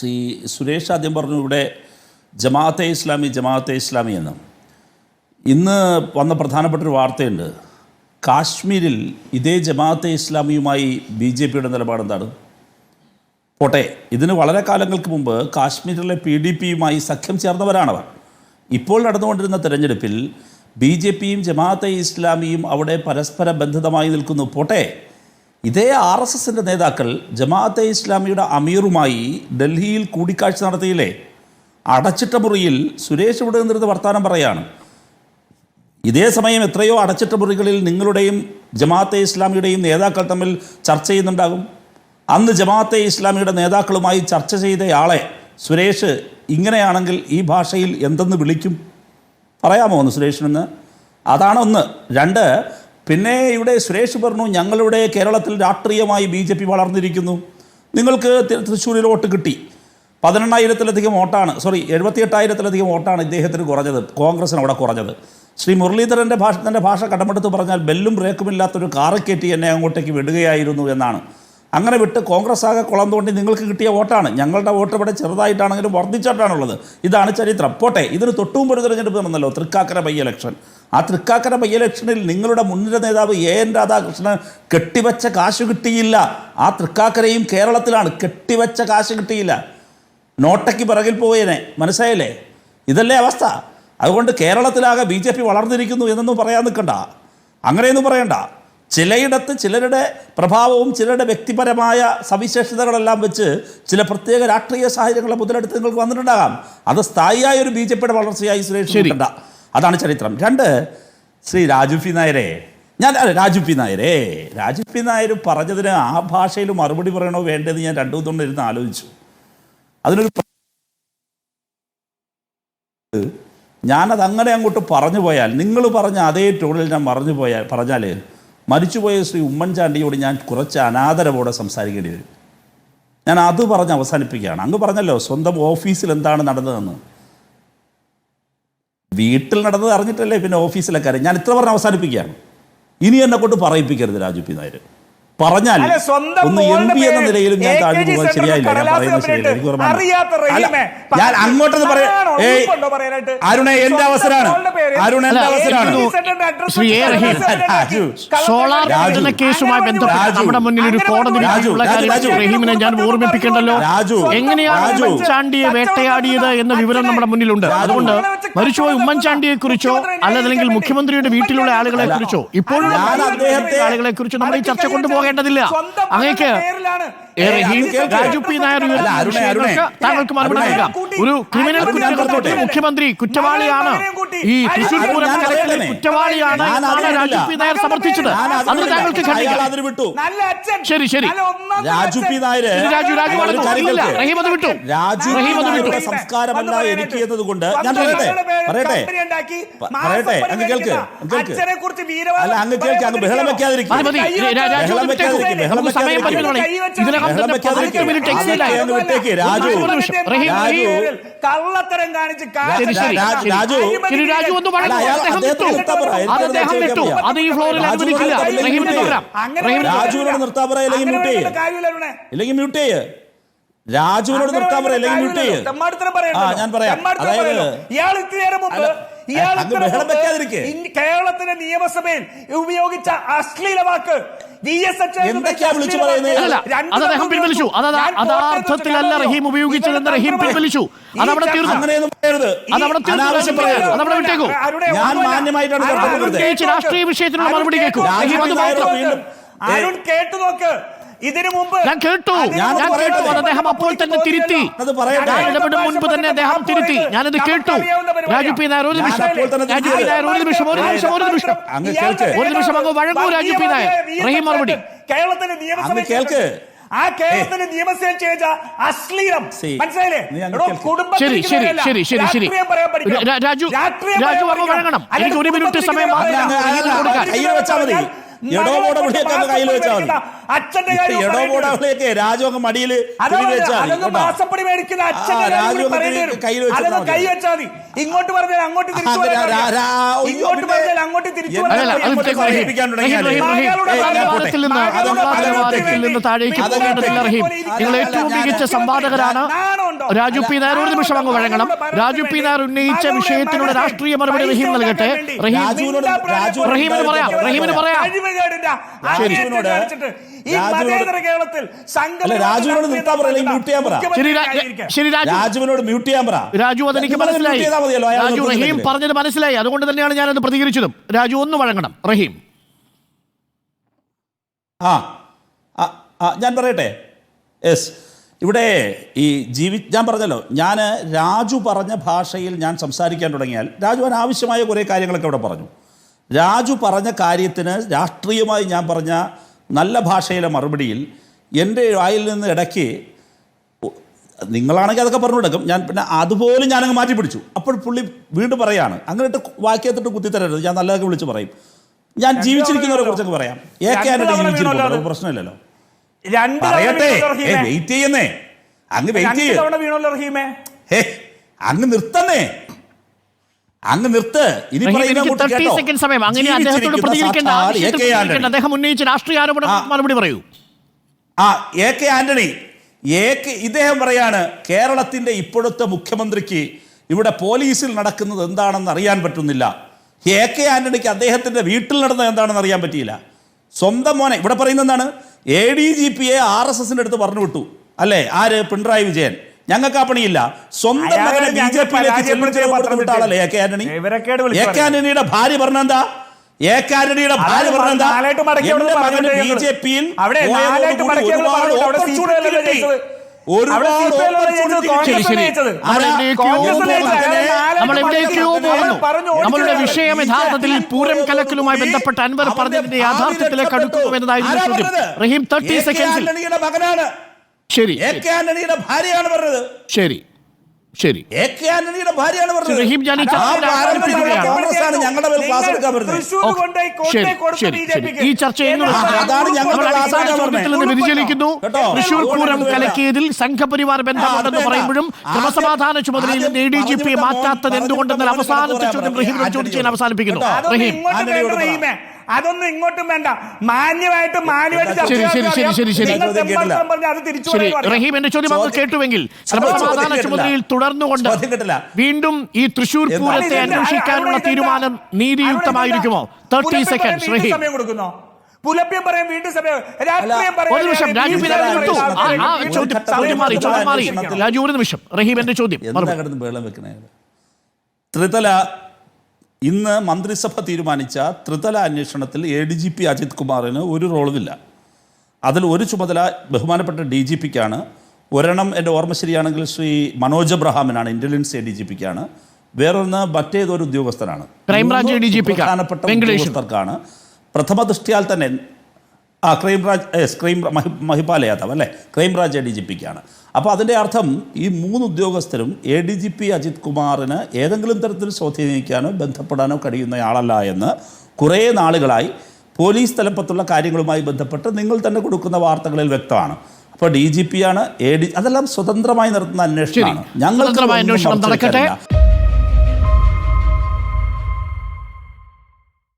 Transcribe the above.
ശ്രീ സുരേഷ് ആദ്യം പറഞ്ഞു ഇവിടെ ജമാഅത്തെ ഇസ്ലാമി ജമാഅത്തെ ഇസ്ലാമി എന്ന്. ഇന്ന് വന്ന പ്രധാനപ്പെട്ട ഒരു വാർത്തയുണ്ട്. കാശ്മീരിൽ ഇതേ ജമാഅത്തെ ഇസ്ലാമിയുമായി ബി ജെ പിയുടെ നിലപാട് എന്താണ്? പോട്ടെ ഇതിന് വളരെ കാലങ്ങൾക്ക് മുമ്പ് കാശ്മീരിലെ പി ഡി പിയുമായി സഖ്യം ചേർന്നവരാണവർ. ഇപ്പോൾ നടന്നുകൊണ്ടിരുന്ന തെരഞ്ഞെടുപ്പിൽ ബി ജെ പിയും ജമാഅത്തെ ഇസ്ലാമിയും അവിടെ പരസ്പര ബന്ധിതമായി നിൽക്കുന്നു. പോട്ടെ ഇതേ ആർ എസ് എസിന്റെ നേതാക്കൾ ജമാഅത്തെ ഇസ്ലാമിയുടെ അമീറുമായി ഡൽഹിയിൽ കൂടിക്കാഴ്ച നടത്തിയില്ലേ? അടച്ചിട്ട മുറിയിൽ സുരേഷ് ഇവിടെ നിന്നിരുന്ന് വർത്തമാനം പറയാണ്. ഇതേ സമയം എത്രയോ അടച്ചിട്ട മുറികളിൽ നിങ്ങളുടെയും ജമാഅത്തെ ഇസ്ലാമിയുടെയും നേതാക്കൾ തമ്മിൽ ചർച്ച ചെയ്യുന്നുണ്ടാകും. അന്ന് ജമാഅത്തെ ഇസ്ലാമിയുടെ നേതാക്കളുമായി ചർച്ച ചെയ്തയാളെ സുരേഷ് ഇങ്ങനെയാണെങ്കിൽ ഈ ഭാഷയിൽ എന്തെന്ന് വിളിക്കും? പറയാമോ ഒന്ന് സുരേഷിനെന്ന്? അതാണ് ഒന്ന്. രണ്ട് പിന്നെ ഇവിടെ സുരേഷ് പറഞ്ഞു ഞങ്ങളുടെ കേരളത്തിൽ രാഷ്ട്രീയമായി ബി ജെ പി വളർന്നിരിക്കുന്നു. നിങ്ങൾക്ക് തൃശ്ശൂരിൽ വോട്ട് കിട്ടി. പതിനെണ്ണായിരത്തിലധികം വോട്ടാണ് സോറി എഴുപത്തിയെട്ടായിരത്തിലധികം വോട്ടാണ് ഇദ്ദേഹത്തിന് കുറഞ്ഞത് കോൺഗ്രസിന് അവിടെ കുറഞ്ഞത്. ശ്രീ മുരളീധരന്റെ ഭാഷ തന്റെ ഭാഷ കടമെടുത്ത് പറഞ്ഞാൽ ബെല്ലും ബ്രേക്കും ഇല്ലാത്തൊരു കാറ് കയറ്റി എന്നെ അങ്ങോട്ടേക്ക് വിടുകയായിരുന്നു എന്നാണ്. അങ്ങനെ വിട്ട് കോൺഗ്രസ് ആകെ കുളം തോണ്ടി നിങ്ങൾക്ക് കിട്ടിയ വോട്ടാണ്. ഞങ്ങളുടെ വോട്ട് ഇവിടെ ചെറുതായിട്ടാണെങ്കിലും വർദ്ധിച്ചിട്ടാണുള്ളത്. ഇതാണ് ചരിത്രം. പോട്ടെ ഇതിന് തൊട്ടുമുമ്പ് ഒരു തിരഞ്ഞെടുപ്പ് നടന്നല്ലോ തൃക്കാക്കര ബൈ ഇലക്ഷൻ. ആ തൃക്കാക്കര ബൈ ഇലക്ഷനിൽ നിങ്ങളുടെ മുൻനിര നേതാവ് എ എൻ രാധാകൃഷ്ണൻ കെട്ടിവെച്ച കാശ് കിട്ടിയില്ല. ആ തൃക്കാക്കരയും കേരളത്തിലാണ് കെട്ടിവെച്ച കാശ് കിട്ടിയില്ല. നോട്ടയ്ക്ക് പിറകിൽ പോയേനെ. മനസ്സിലായില്ലേ? ഇതല്ലേ അവസ്ഥ. അതുകൊണ്ട് കേരളത്തിലാകെ ബി ജെ പി വളർന്നിരിക്കുന്നു എന്നൊന്നും പറയാൻ നിൽക്കണ്ട. അങ്ങനെയൊന്നും പറയണ്ട. ചിലയിടത്ത് ചിലരുടെ പ്രഭാവവും ചിലരുടെ വ്യക്തിപരമായ സവിശേഷതകളെല്ലാം വെച്ച് ചില പ്രത്യേക രാഷ്ട്രീയ സാഹചര്യങ്ങളെ മുതലെടുത്ത് നിങ്ങൾക്ക് വന്നിട്ടുണ്ടാകാം. അത് സ്ഥായിയായ ഒരു ബി ജെ പിയുടെ വളർച്ചയായി സുരേഷ്. അതാണ് ചരിത്രം. രണ്ട് ശ്രീ രാജു പി നായരെ. ഞാൻ രാജു പി നായരെ. രാജു പി നായർ പറഞ്ഞതിന് ആ ഭാഷയിൽ മറുപടി പറയണോ വേണ്ടതെന്ന് ഞാൻ രണ്ടു ദിവസം ഇരുന്ന് ആലോചിച്ചു. അതിനൊരു ഞാനത് അങ്ങനെ അങ്ങോട്ട് പറഞ്ഞു പോയാൽ നിങ്ങൾ പറഞ്ഞ അതേ ടോണിൽ ഞാൻ പറഞ്ഞു പോയാൽ പറഞ്ഞാൽ മരിച്ചുപോയ ശ്രീ ഉമ്മൻചാണ്ടിയോട് ഞാൻ കുറച്ച് അനാദരവോടെ സംസാരിക്കേണ്ടി വരും. ഞാൻ അത് പറഞ്ഞ് അവസാനിപ്പിക്കുകയാണ്. അങ്ങ് പറഞ്ഞല്ലോ സ്വന്തം ഓഫീസിൽ എന്താണ് നടന്നതെന്ന്. വീട്ടിൽ നടന്നത് അറിഞ്ഞിട്ടല്ലേ പിന്നെ ഓഫീസിലെ കാര്യം. ഞാൻ ഇത്ര പറഞ്ഞ് അവസാനിപ്പിക്കുകയാണ്. ഇനി എന്നെ കൊണ്ട് പറയിപ്പിക്കരുത് രാജു പി നായർ പറഞ്ഞാൽ ഒന്ന് എം പി എന്ന നിലയിലും ഞാൻ താഴ്ന്നു പോകാൻ ശരിയായില്ല ഞാൻ പറയുന്നത് ശരിയല്ല ഞാൻ അങ്ങോട്ടൊന്ന് പറയാം? അരുണേ എന്റെ അവസരമാണ് അരുണ എന്റെ അവസരമാണ് ശ്രീ എ. റഹീം. സോളാർ രാജന കേസുമായി ബന്ധപ്പെട്ട് നമ്മുടെ മുന്നിൽ ഒരു കോടതി. റഹീമിനെ ഞാൻ ഓർമ്മിപ്പിക്കേണ്ടല്ലോ രാജു. എങ്ങനെയാണ് രാജു. ഉമ്മൻചാണ്ടിയെ വേട്ടയാടിയത് എന്ന വിവരം നമ്മുടെ മുന്നിലുണ്ട്. അതുകൊണ്ട് മരിച്ചുപോയ ഉമ്മൻചാണ്ടിയെ കുറിച്ചോ അല്ലതല്ലെങ്കിൽ മുഖ്യമന്ത്രിയുടെ വീട്ടിലുള്ള ആളുകളെ കുറിച്ചോ ഇപ്പോഴും ഞാൻ അദ്ദേഹത്തെ- ആളുകളെ കുറിച്ചോ നമ്മൾ ഈ ചർച്ച കൊണ്ടുപോകേണ്ടതില്ല സ്വന്തം അങ്ങേക്ക് രാജു പി നായർ താങ്കൾക്ക് മറുപടി നൽകാം. ഒരു ക്രിമിനൽ കുറ്റകൃത്യത്തിൽ മുഖ്യമന്ത്രി കുറ്റവാളിയാണ്. ഈ തൃശൂർ പൂരം കുറ്റവാളിയാണ്. രാജു പി നായർ സമർത്ഥിച്ചത്. അത്. താങ്കൾക്ക് ഖണ്ഡിക്കാം ശരി, ശരി. രാജു പി നായർ രാജു രാജു. റഹീം അത് വിട്ടു. രാജു റഹീം അത് വിട്ടു സംസ്കാരമല്ല എനിക്ക്. എന്നതുകൊണ്ട് ഞാൻ പറയട്ടെ? പറയട്ടെ? പറയട്ടെ? അങ്ങ് കേൾക്ക്. കേൾക്ക്. അല്ല അങ്ങ് കേൾക്ക്. അങ്ങ് ബഹളം വെക്കാതിരിക്കും. നമുക്ക് സമയം. ഇതിനകം. പതിനെട്ട് മിനിറ്റ്. കള്ളത്തരം കാണിച്ച് രാജു. ഒന്ന് അത് അദ്ദേഹം വിട്ടു. അത് ഈ ഫ്ലോറിൽ അനുവദിക്കില്ല. റഹീമിന്. തുടരാം. രാജുവിനോട് നിർത്താൻ പറ മ്യൂട്ട് ചെയ്യ്. ഇല്ലെങ്കിൽ മ്യൂട്ട് ചെയ്യ്. രാജുവിനോട് നിർത്താൻ പറ അല്ലെങ്കിൽ മ്യൂട്ട് ചെയ്യ്. ആ, ഞാൻ പറയാം. കേരളത്തിന്റെ അതായത് ഇയാൾ ഇത്തിരി നേരം മുമ്പ് ഇയാൾ കേരളത്തിലെ നിയമസഭയിൽ ഉപയോഗിച്ച അശ്ലീല വാക്ക് എന്തൊക്കെയാ വിളിച്ചു പറയുന്നത്? അല്ല അത് അദ്ദേഹം പിൻവലിച്ചു. അത് അത് അത് ആ അർത്ഥത്തിലല്ല റഹീം ഉപയോഗിച്ചതെന്ന് പിൻവലിച്ചു. തീർന്നു. വിട്ടേക്കൂ. ഞാൻ മാന്യമായിട്ടാണ് രാഷ്ട്രീയ വിഷയത്തിനുള്ള മറുപടി കേൾക്കൂ. റഹീം അത് മാത്രം വീണ്ടും അരുൺ കേട്ടു നോക്ക്. ഇതിനു മുമ്പ് ഞാൻ കേട്ടു. ഞാൻ. കേട്ടു അദ്ദേഹം അപ്പോൾ തന്നെ തിരുത്തി. ഞാൻ ഇടപെടും മുൻപ് തന്നെ അദ്ദേഹം തിരുത്തി. ഞാനത് കേട്ടു. രാജു പി നായർ ഒരു നിമിഷം. രാജു പി നായർ ഒരു നിമിഷം ഒരു നിമിഷം ഒരു നിമിഷം. ഒരു നിമിഷം അങ്ങ് വഴങ്ങൂ രാജു പി നായർ. റഹീം മറുപടി. കേരളത്തിന്റെ നിയമസഭ കേൾക്ക്. ആ കേരളത്തിന്റെ നിയമസഭ ചെയ്ത അശ്ലീലം. മനസ്സിലായില്ലേ? ശരി രാജു രാജു അങ്ങ് വഴങ്ങണം. എനിക്ക് ഒരു മിനിറ്റ് സമയം കൊടുക്കാൻ കയ്യിൽ വെച്ചാൽ മതി. എടോ പോടെ കയ്യിൽ വെച്ചാൽ മതി. അച്ഛന്റെ കാര്യം എടോ പറയേണ്ടി വരും. പോടാവിളിയൊക്കെ രാജു അങ്ങ് മടിയിൽ മാസപ്പടി മേടിക്കുന്ന അച്ഛന്റെ. കയ്യിൽ വെച്ചാൽ കൈ വെച്ചാൽ മതി ഇങ്ങോട്ട് പറഞ്ഞാൽ അങ്ങോട്ട് തിരിച്ചു ഇങ്ങോട്ട് പറഞ്ഞാൽ അങ്ങോട്ട് തിരിച്ചു നിന്ന് താഴേക്ക് വേണ്ടി. പോകേണ്ടതില്ല റഹീം നിങ്ങൾ ഏറ്റവും മികച്ച സംവാദകരാണ് രാജു പി നായർ ഒരു നിമിഷം അങ്ങ് വഴങ്ങണം. രാജു പി നായർ ഉന്നയിച്ച വിഷയത്തിനുള്ള രാഷ്ട്രീയ മറുപടി റഹീം നൽകട്ടെ റഹീം റഹീമിന് പറയാം റഹീമിന് പറയാം. രാജുവിനോട് മ്യൂട്ട് ചെയ്യാൻ പറ. രാജു അതെനിക്ക് മനസ്സിലായി. രാജു റഹീം പറഞ്ഞത് മനസ്സിലായി. അതുകൊണ്ട് തന്നെയാണ് ഞാൻ അത് പ്രതികരിച്ചതും. രാജു ഒന്ന് വഴങ്ങണം. റഹീം. ആ ഞാൻ പറയട്ടെ? യെസ്. ഇവിടെ ഈ ജീവി ഞാൻ പറഞ്ഞല്ലോ ഞാൻ രാജു പറഞ്ഞ ഭാഷയിൽ ഞാൻ സംസാരിക്കാൻ തുടങ്ങിയാൽ രാജു അനാവശ്യമായ കുറേ കാര്യങ്ങളൊക്കെ ഇവിടെ പറഞ്ഞു. രാജു പറഞ്ഞ കാര്യത്തിന് രാഷ്ട്രീയമായി ഞാൻ പറഞ്ഞ നല്ല ഭാഷയിലെ മറുപടിയിൽ എന്റെ വായിൽ നിന്ന് ഇടയ്ക്ക് നിങ്ങളാണെങ്കിൽ അതൊക്കെ പറഞ്ഞു കൊടുക്കും. ഞാൻ പിന്നെ അതുപോലും ഞാനങ്ങ് മാറ്റി പിടിച്ചു. അപ്പോൾ പുള്ളി വീണ്ടും പറയാണ് അങ്ങനെ ഇട്ട് വാക്യത്തിട്ട് കുത്തിത്തരരുത്. ഞാൻ നല്ലതൊക്കെ വിളിച്ച് പറയും. ഞാൻ ജീവിച്ചിരിക്കുന്നവരെ കുറിച്ചൊക്കെ പറയാം. ഏ കെ ആന്റണി അത് പ്രശ്നമില്ലല്ലോ. രണ്ട് പറയട്ടെ. വെയിറ്റ് ചെയ്യുന്നേ. അങ്ങ് വെയിറ്റ് ചെയ്യ. തവണ വീണല്ലോ റഹീമേ. ഹേ അങ്ങ് നിർത്തന്നേ. അങ്ങ് നിർത്ത്. ഇനി പറയുന്ന തേർട്ടി സെക്കൻഡ് സമയം. അങ്ങനെ അദ്ദേഹത്തോട് പ്രതികരിക്കേണ്ട. അദ്ദേഹം ഉന്നയിച്ച രാഷ്ട്രീയ ആരോപണം. മറുപടി പറയൂ. ആ A K Antony. A K ഇദ്ദേഹം പറയാണ് കേരളത്തിന്റെ ഇപ്പോഴത്തെ മുഖ്യമന്ത്രിക്ക് ഇവിടെ പോലീസിൽ നടക്കുന്നത് എന്താണെന്ന് അറിയാൻ പറ്റുന്നില്ല. എ കെ ആന്റണിക്ക് അദ്ദേഹത്തിന്റെ വീട്ടിൽ നടന്നത് എന്താണെന്ന് അറിയാൻ പറ്റിയില്ല. സ്വന്തം മോനെ ഇവിടെ പറയുന്ന എന്താണ്? എ ഡി ജി പിയെ ആർ എസ് എസിന്റെ അടുത്ത് പറഞ്ഞു വിട്ടു. അല്ലേ? ആര്? പിണറായി വിജയൻ. ഞങ്ങൾക്ക് ആ പണിയില്ല. സ്വന്തം മകനെ ബി ജെ പിയിലേക്ക് ആളല്ലേ എ കെ ആന്റണി? വിവരക്കേട് വിളിച്ച് എ കെ ആന്റണിയുടെ ഭാര്യ പറഞ്ഞെന്താ? എ കെ ആന്റണിയുടെ ഭാര്യ പറഞ്ഞെന്താ? എന്റെ മകന് ബി ജെ പിയിൽ നമ്മളുടെ വിഷയം യഥാർത്ഥത്തിൽ പൂരം കലക്കലുമായി ബന്ധപ്പെട്ട അൻവർ പറഞ്ഞതിന്റെ യാഥാർത്ഥ്യത്തിലേക്ക്. അടുക്കുന്നു എന്നതായിരുന്നു ചോദ്യം. റഹീം തേർട്ടി സെക്കൻഡ് കെ സെക്കൻഡ്സിൽ മകനാണ്. ശരി. ആന്റണിയുടെ ഭാര്യയാണ് പറഞ്ഞത്. ശരി. ശരി. എ കെ ആന്റണിയുടെ ഭാര്യയാണ് പറഞ്ഞത്. റഹീം, ജാനി ആ കോൺഗ്രസ്സാണ് ഞങ്ങളുടെ മേൽ ക്ലാസ് എടുക്കാൻ ശരി, ശരി, ശരി. ഈ ചർച്ചയിൽ അതാണ് ഞങ്ങളുടെ ക്ലാസ് എടുക്കാൻ നിന്ന് വ്യതിചലിക്കുന്നു. കേട്ടോ? തൃശൂർ പൂരം കലക്കിയതിൽ സംഘപരിവാർ ബന്ധമുണ്ടെന്ന് പറയുമ്പോഴും. ക്രമസമാധാന ചുമതലയിൽ നിന്ന് എ ഡി ജി പി മാറ്റാത്തത് എന്തുകൊണ്ടെന്ന് അവസാനത്തെ ചോദ്യം. റഹീമിനോട് അവസാനിപ്പിക്കുന്നു. റഹീം. ആന്റണിയോട് പറ. അതൊന്നും ഇങ്ങോട്ടും വേണ്ട. മാന്യമായിട്ട് മാന്യമായിട്ട് ചർച്ച ശരി, ശരി, ചെയ്യാൻ ശരി, ശരി, ശരി. നിങ്ങൾ ചോദ്യം ശരി റഹീം എന്റെ അങ്ങ് കേട്ടുവെങ്കിൽ. ചുമതലയിൽ തുടർന്നുകൊണ്ട് വീണ്ടും ഈ തൃശൂർ പൂരത്തെ? അന്വേഷിക്കാനുള്ള തീരുമാനം നീതിയുക്തമായിരിക്കുമോ? തേർട്ടി വീണ്ടും റഹീം. സമയം കൊടുക്കുന്നോ പുലപ്യം പറയും വീണ്ടും സമയം രാഷ്ട്രീയം പറയും ഒരു നിമിഷം റഹീം എന്റെ ചോദ്യം വെക്കണേ? ത്രിതല ഇന്ന് മന്ത്രിസഭ തീരുമാനിച്ച ത്രിതല അന്വേഷണത്തിൽ A D G P Ajith കുമാറിന് ഒരു റോളുമില്ല. അതിൽ ഒരു ചുമതല ബഹുമാനപ്പെട്ട ഡി ജി പിക്കാണ്. ഒരെണ്ണം എന്റെ ഓർമ്മ ശരിയാണെങ്കിൽ ശ്രീ മനോജ് അബ്രഹാമിനാണ് ഇന്റലിജൻസ് എ ഡി ജി പിക്കാണ്. വേറൊന്ന് മറ്റേതൊരു ഉദ്യോഗസ്ഥനാണ്. പ്രധാനപ്പെട്ട ഉദ്യോഗസ്ഥർക്കാണ്. പ്രഥമ ദൃഷ്ടിയാൽ തന്നെ ആ crime branch S crime Mahi Mahipal Yadav അല്ലേ crime branch A D G പിക്കാണ് അപ്പോൾ അതിന്റെ അർത്ഥം ഈ മൂന്ന് ഉദ്യോഗസ്ഥരും A D G P Ajith കുമാറിന് ഏതെങ്കിലും തരത്തിൽ സ്വാധീനിക്കാനോ ബന്ധപ്പെടാനോ കഴിയുന്നയാളല്ല എന്ന് കുറേ നാളുകളായി പോലീസ് തലപ്പത്തുള്ള കാര്യങ്ങളുമായി ബന്ധപ്പെട്ട് നിങ്ങൾ തന്നെ കൊടുക്കുന്ന വാർത്തകളിൽ വ്യക്തമാണ്. അപ്പോൾ ഡി ജി പി ആണ് എ ഡി അതെല്ലാം സ്വതന്ത്രമായി നടത്തുന്ന അന്വേഷണമാണ്. ഞങ്ങൾ നടക്കട്ടെ.